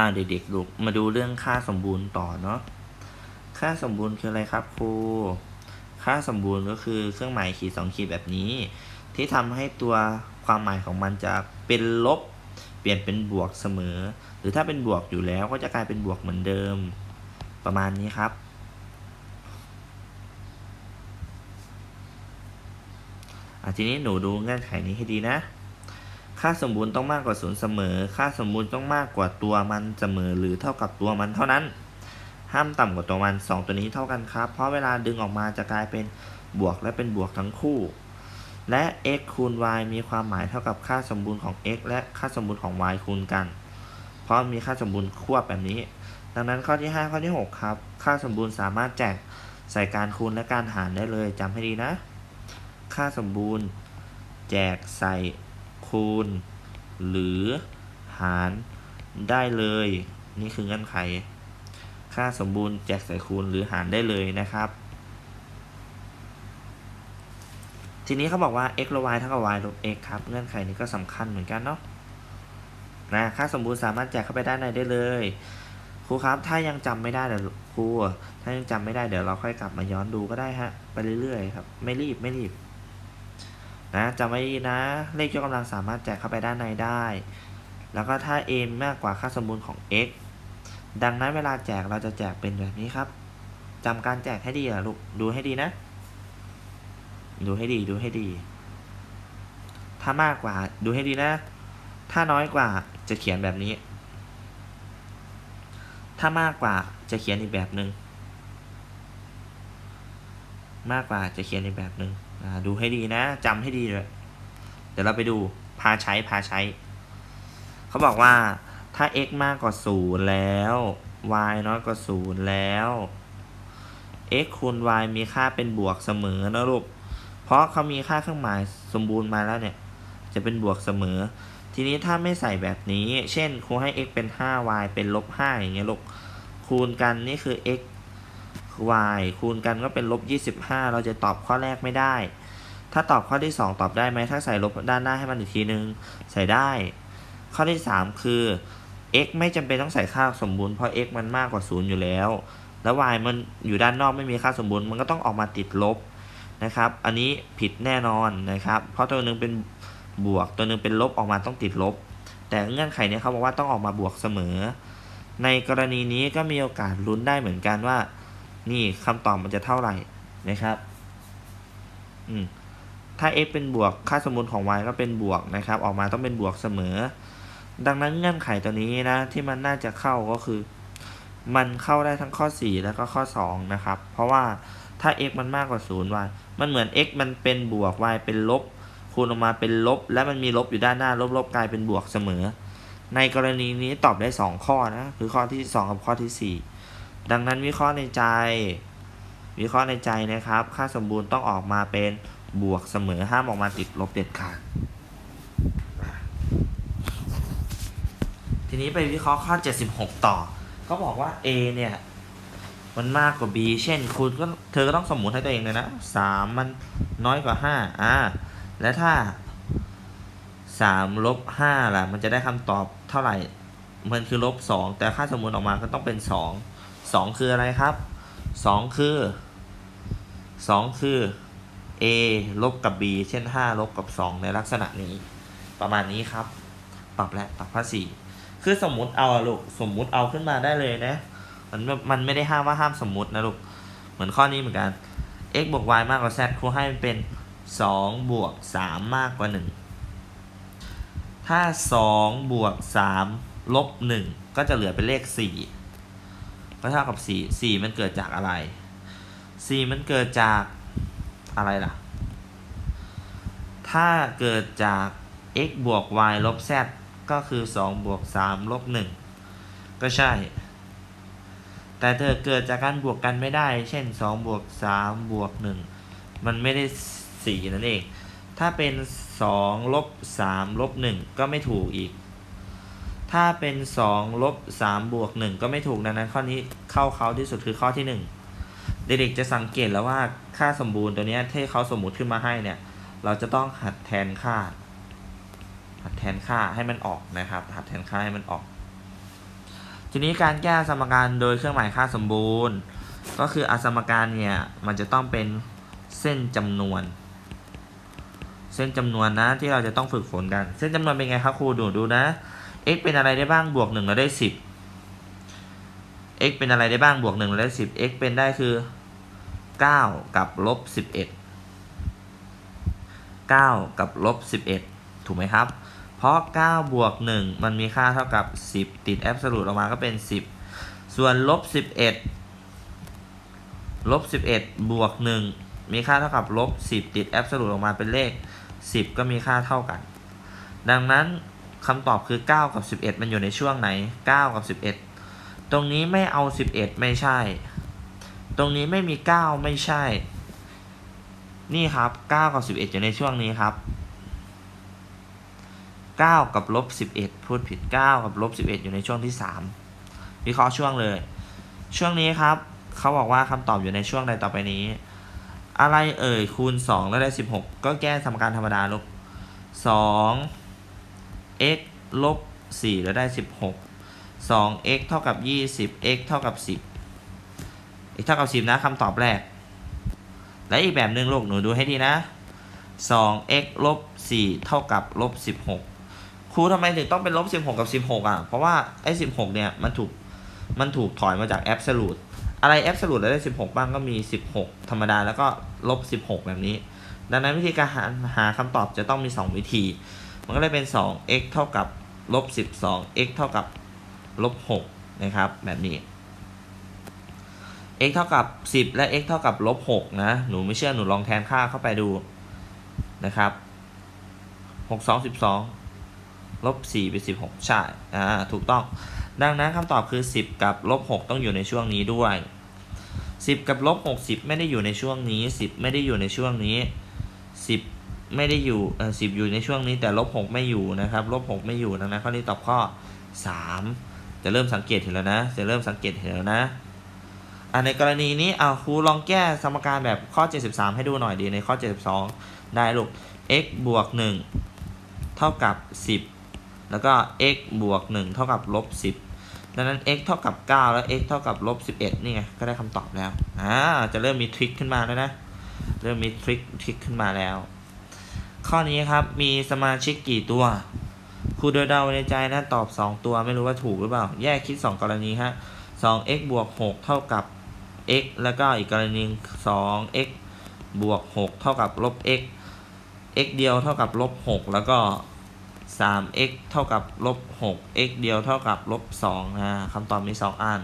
อ่าเด็กๆลูกมาดูเรื่องค่าสมบูรณ์ต่อเนาะค่าสมบูรณ์คืออะไรครับครูค่าสมบูรณ์ก็คือเครื่องหมายขีดสองขีดแบบนี้ ที่ทำให้ตัวความหมายของมันจะเป็นลบ เปลี่ยนเป็นบวกเสมอ หรือถ้าเป็นบวกอยู่แล้วก็จะกลายเป็นบวกเหมือนเดิม ประมาณนี้ครับอะทีนี้หนูดูเงื่อนไขนี้ให้ดีนะ ค่าสมบูรณ์ต้องมากกว่าศูนย์เสมอ ค่าสมบูรณ์ต้องมากกว่าตัวมันเสมอหรือเท่ากับตัวมันเท่านั้น ห้ามต่ำกว่าตัวมัน 2 ตัวนี้เท่ากันครับ เพราะเวลาดึงออกมาจะกลายเป็นบวกและเป็นบวกทั้งคู่ และ x คูณ y มีความหมายเท่ากับค่าสมบูรณ์ของ x และค่าสมบูรณ์ของ y คูณกัน เพราะมีค่าสมบูรณ์ควบแบบนี้ ดังนั้นข้อที่ 5 ข้อที่ 6 ครับ ค่าสมบูรณ์สามารถแจกใส่การคูณและการหารได้เลยจำให้ดีนะ ค่าสมบูรณ์ แจกใส่ คูณ หรือหารได้เลย นี่คือเงื่อนไข ค่าสมบูรณ์แจกใส่คูณหรือหารได้เลยนะครับ ทีนี้เขาบอกว่า x ลบ y เท่ากับ y ลบ x ครับ เงื่อนไขนี้ก็สำคัญเหมือนกันเนาะนะค่าสมบูรณ์สามารถแจกเข้าไปด้านในได้เลยครูครับ ถ้ายังจำไม่ได้เดี๋ยวครูถ้ายังจำไม่ได้เดี๋ยวเราค่อยกลับมาย้อนดูก็ได้ฮะ ไปเรื่อยๆครับ ไม่รีบไม่รีบ นะจำไว้ดีนะ เลขยกกำลังสามารถแจกเข้าไปด้านในได้ แล้วก็ถ้า a มากกว่าค่าสมบูรณ์ของ x ดังนั้นเวลาแจกเราจะแจกเป็นแบบนี้ครับจำการแจกให้ดีอะลูกดูให้ดีนะ ดูให้ดีดูให้ดี ถ้ามากกว่าดูให้ดีนะ ถ้าน้อยกว่าจะเขียนแบบนี้ ถ้ามากกว่าจะเขียนอีกแบบหนึ่งมากกว่าจะเขียนอีกแบบหนึ่งอ่า ดูให้ดีนะจำให้ดีเลยเดี๋ยวเราไปดูพาใช้พาใช้ เขาบอกว่าถ้า x มากกว่า0แล้ว y น้อยกว่า0แล้ว x คูณ y มีค่าเป็นบวกเสมอนะลูกเพราะเขามีค่าเครื่องหมายสมบูรณ์มาแล้วเนี่ย จะเป็นบวกเสมอ ทีนี้ถ้าไม่ใส่แบบนี้ เช่นครูให้ x เป็น 5y เป็นลบ5อย่างเงี้ยลูกคูณกันนี่คือ x y คูณกันก็เป็นลบ25 เราจะตอบข้อแรกไม่ได้ ถ้าตอบข้อที่ 2 ตอบได้ไหมถ้าใส่ลบด้านหน้าให้มันอีกทีนึง ใส่ได้ ข้อที่ 3 คือ x ไม่จำเป็นต้องใส่ค่าสมบูรณ์เพราะ x มันมากกว่า 0 อยู่แล้ว แล้ว y มันอยู่ด้านนอกไม่มีค่าสมบูรณ์ มันก็ต้องออกมาติดลบนะครับ อันนี้ผิดแน่นอนนะครับ เพราะตัวหนึ่งเป็นบวก ตัวหนึ่งเป็นลบออกมาต้องติดลบ แต่เงื่อนไขเนี้เขาบอกว่าต้องออกมาบวกเสมอ ในกรณีนี้ก็มีโอกาสลุ้นได้เหมือนกันว่า นี่คำตอบมันจะเท่าไหร่นะครับ อืม ถ้า x เป็นบวก ค่าสมบูรณ์ของ y ก็เป็นบวกนะครับ ออกมาต้องเป็นบวกเสมอ ดังนั้นเงื่อนไขตัวนี้นะ ที่มันน่าจะเข้าก็คือ มันเข้าได้ทั้งข้อ 4 แล้วก็ข้อ 2 นะครับ เพราะว่าถ้า x มันมากกว่า 0 y มันเหมือน x มันเป็นบวก y เป็นลบ คูณออกมาเป็นลบ และมันมีลบอยู่ด้านหน้า ลบลบกลายเป็นบวกเสมอ ในกรณีนี้ตอบได้ 2 ข้อนะ คือข้อที่ 2 กับข้อที่ 4 ดังนั้นวิเคราะห์ในใจ วิเคราะห์ในใจนะครับ ค่าสมบูรณ์ต้องออกมาเป็นบวกเสมอห้ามออกมาติดลบเด็ดขาดทีนี้ไปวิเคราะห์ข้อ 76 ต่อเขาบอกว่า A เนี่ย มันมากกว่า B เช่น คุณก็เธอก็ต้องสมมุติให้ตัวเองเลยนะ 3 มันน้อยกว่า 5 อ่า และถ้า 3 ลบ 5 ล่ะ มันจะได้คำตอบเท่าไหร่ มันคือลบ 2 แต่ค่าสมมุติออกมาก็ต้องเป็น 2 2 คืออะไรครับ 2 คือ 2 คือ A ลบกับ B เช่น 5 ลบกับ 2 ในลักษณะนี้ ประมาณนี้ครับตอบแล้วตอบข้อ4คือสมมุติเอาลูกสมมุติเอาขึ้นมาได้เลยนะ มันมันไม่ได้ห้ามว่าห้ามสมมุตินะลูก เหมือนข้อนี้เหมือนกัน x บวก y มากกว่า z ครูให้มันเป็น 2 บวก 3 มากกว่า 1 ถ้า 2 บวก 3 ลบ 1 ก็จะเหลือเป็นเลข 4 ก็เท่ากับ4 4มันเกิดจากอะไร4มันเกิดจากอะไรล่ะ ถ้าเกิดจาก x บวก y ลบ z ก็คือ2บวก3ลบ1ก็ใช่ แต่เธอเกิดจากการบวกกันไม่ได้ เช่น2บวก3บวก1มันไม่ได้ 4 นั่นเอง ถ้าเป็น2ลบ3ลบ1ก็ไม่ถูกอีก ถ้าเป็น2ลบ3บวก1ก็ไม่ถูกดังนั้นข้อนี้เข้าเขาที่สุดคือข้อที่ 1 เด็กๆจะสังเกตแล้วว่าค่าสมบูรณ์ตัวนี้ที่เขาสมมุติขึ้นมาให้เนี่ย เราจะต้องหัดแทนค่า หัดแทนค่าให้มันออกนะครับ หัดแทนค่าให้มันออก ทีนี้การแก้สมการโดยเครื่องหมายค่าสมบูรณ์ ก็คืออสมการเนี่ยมันจะต้องเป็นเส้นจำนวน เส้นจำนวนนะที่เราจะต้องฝึกฝนกัน เส้นจำนวนเป็นไงครับครูดูดูนะ x เป็นอะไรได้บ้างบวกหนึ่งเราได้สิบ x เป็นอะไรได้บ้างบวกหนึ่งเราได้สิบ x เป็นได้คือเก้ากับลบสิบเอ็ดเก้ากับลบสิบเอ็ดถูกไหมครับ เพราะ 9 บวก 1 มันมีค่าเท่ากับ 10 ติดแอบสูตรออกมาก็เป็น 10 ส่วนลบ11ลบ11 บวก 1 มีค่าเท่ากับลบ10 ติดแอบสูตรออกมาเป็นเลข 10 ก็มีค่าเท่ากัน ดังนั้น คำตอบคือ 9 กับ 11 มันอยู่ในช่วงไหน 9 กับ 11 ตรงนี้ไม่เอา 11 ไม่ใช่ ตรงนี้ไม่มี 9 ไม่ใช่ นี่ครับ 9 กับ 11 อยู่ในช่วงนี้ครับ 9 กับลบ11 พูดผิด 9 กับลบ11 อยู่ในช่วงที่ 3 วิเคราะห์ช่วงเลย ช่วงนี้ครับ เขาบอกว่าคำตอบอยู่ในช่วงใดต่อไปนี้ อะไรเอ่ยคูณ 2 แล้วได้ 16 ก็แก้สมการธรรมดาลูก2 x ลบ4แล้วได้ 16 2 x เท่ากับ 20 x เท่ากับ 10 x เท่ากับ 10 นะคำตอบแรก และอีกแบบหนึ่งลูกหนูดูให้ดีนะ 2x ลบ4เท่ากับลบ16 ครูทำไมถึงต้องเป็นลบ16 กับ 16 อะ เพราะว่าไอ้ 16 เนี่ย มันถูก มันถูกถอยมาจากแอบสูตอะไรแอบสูตแล้วได้ 16 บ้างก็มี 16 ธรรมดาแล้วก็ลบ 16 แบบนี้ ดังนั้นวิธีการหาหาคำตอบจะต้องมี 2 วิธี มันก็เลยเป็น 2x เท่ากับลบ 12 x เท่ากับลบ6นะครับ แบบนี้ x เท่ากับ 10 และ x เท่ากับลบ6นะ หนูไม่เชื่อหนูลองแทนค่าเข้าไปดูนะครับ 6 2 12ลบ4เป็น16 ใช่ อ่า ถูกต้อง ดังนั้นคำตอบคือ 10 กับลบ6ต้องอยู่ในช่วงนี้ด้วย 10 กับลบ60 ไม่ได้อยู่ในช่วงนี้ 10 ไม่ได้อยู่ในช่วงนี้ 10 ไม่ได้อยู่เออ10อยู่ในช่วงนี้แต่ลบ6ไม่อยู่นะครับลบ6ไม่อยู่ดังนั้นข้อนี้ตอบข้อ3จะเริ่มสังเกตเห็นแล้วนะ จะเริ่มสังเกตเห็นแล้วนะอ่าในกรณีนี้เอาครูลองแก้สมการแบบข้อ 73 ให้ดูหน่อยดีในข้อ 72 ได้ลูก x บวก 1 เท่ากับ 10 แล้วก็ x บวก 1 เท่ากับลบ10 ดังนั้น x เท่ากับ 9 แล้ว x เท่ากับลบ11 นี่ไง ก็ได้คำตอบแล้ว อ่า จะเริ่มมีทริคขึ้นมาแล้วนะ เริ่มมีทริคทริคขึ้นมาแล้ว ข้อนี้ครับมีสมาชิกกี่ตัวครูโดยเดาในใจนะตอบ 2 ตัวไม่รู้ว่าถูกหรือเปล่า แยกคิด 2 กรณีฮะ 2x บวก 6 เท่ากับ x แล้วก็อีกกรณี 2x บวก 6 เท่ากับลบ x x เดียวเท่ากับลบ 6 แล้วก็ 3x เท่ากับลบ 6 x เดียวเท่ากับลบ2นะคำตอบมี 2 อัน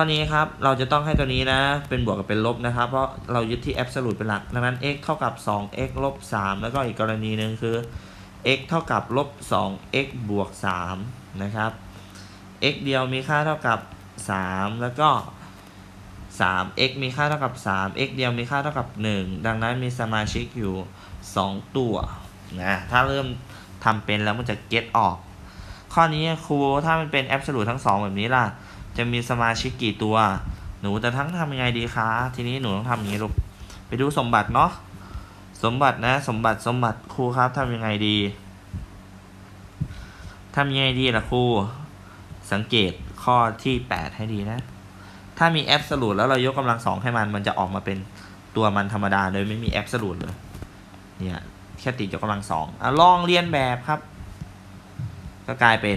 ข้อนี้ครับเราจะต้องให้ตัวนี้นะเป็นบวกกับเป็นลบนะครับ เพราะเรายึดที่ absolute เป็นหลัก ดังนั้น x เท่ากับ 2x ลบ 3 แล้วก็อีกกรณีหนึ่งคือ x เท่ากับลบ 2x บวก 3 นะครับ x เดียวมีค่าเท่ากับ 3 แล้วก็ 3x มีค่าเท่ากับ 3 x เดียวมีค่าเท่ากับ 1 ดังนั้นมีสมาชิกอยู่ 2 ตัวนะถ้าเริ่มทำเป็นแล้วมันจะเก็ตออก ข้อนี้ครูถ้ามันเป็น absolute ทั้ง 2 แบบนี้ล่ะ จะมีสมาชิกกี่ตัว หนูจะทั้งทำยังไงดีคะ ทีนี้หนูต้องทำอย่างนี้ลูก ไปดูสมบัติเนาะ สมบัตินะ สมบัติ สมบัติครูครับทำยังไงดีทำยังไงดีล่ะครู สังเกตข้อที่ 8 ให้ดีนะ ถ้ามีแอบสูตแล้วเรายกกำลังสองให้มัน มันจะออกมาเป็นตัวมันธรรมดาโดยไม่มีแอบสูตเลย เนี่ยแค่ติดยกกำลังสองอะลองเรียนแบบครับ ก็กลายเป็น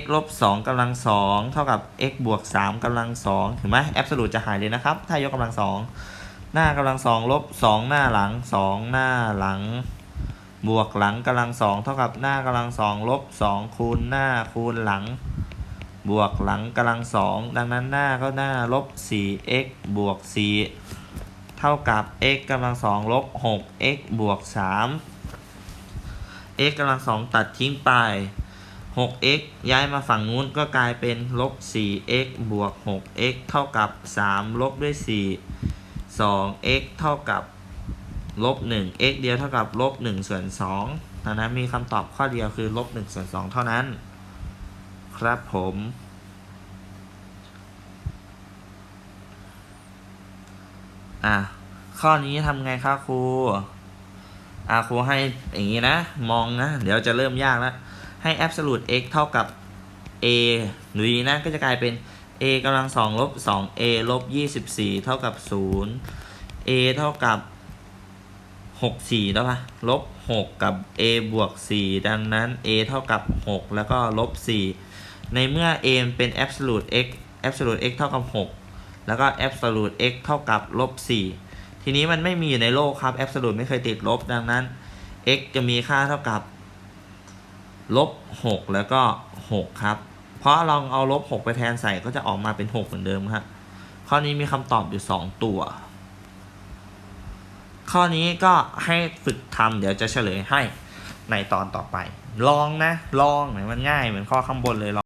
x ลบ2กำลังสองเท่ากับ x บวก3กำลังสองเห็นไหมแอบสูตจะหายเลยนะครับ ถ้ายกกำลังสองหน้ากำลังสองลบ2หน้าหลัง2หน้าหลัง บวกหลังกำลังสองเท่ากับหน้ากำลังสองลบ2คูณหน้าคูณหลัง บวกหลังกำลังสองดังนั้นหน้าก็หน้าลบ 4x บวก 4 เท่ากับ x กำลังสองลบ 6x บวก 3 x กำลังสองตัดทิ้งไป 6x ย้ายมาฝั่งนู้นก็กลายเป็นลบ 4x บวก 6x เท่ากับ 3 ลบด้วย 4 2x เท่ากับลบ 1x เดียวเท่ากับลบ1ส่วน2ดังนั้นมีคำตอบข้อเดียวคือลบ1ส่วน2เท่านั้น ครับผม อะ ข้อนี้ทำไงครับครูอะครูให้อย่างนี้นะ มองนะ เดี๋ยวจะเริ่มยากแล้ว ให้ absolute x เท่ากับ a หรือดีนะก็จะกลายเป็น a กำลังสองลบ 2a ลบ 24 เท่ากับ 0 a เท่ากับ 6 4 แล้วปะลบ 6 กับ a บวก 4 ดังนั้น a เท่ากับ 6 แล้วก็ลบ 4 ในเมื่อ a เป็น absolute x absolute x เท่ากับ 6 แล้วก็ absolute x เท่ากับลบ 4 ทีนี้มันไม่มีอยู่ในโลกครับ absolute ไม่เคยติดลบ ดังนั้น x จะมีค่าเท่ากับ ลบ6แล้วก็ 6 ครับ เพราะลองเอาลบ 6 ไปแทนใส่ก็จะออกมาเป็น 6 เหมือนเดิมครับข้อนี้มีคำตอบอยู่ 2 ตัว ข้อนี้ก็ให้ฝึกทำเดี๋ยวจะเฉลยให้ในตอนต่อไป ลองนะ ลองไหนมันง่ายเหมือนข้อข้างบนเลยลอง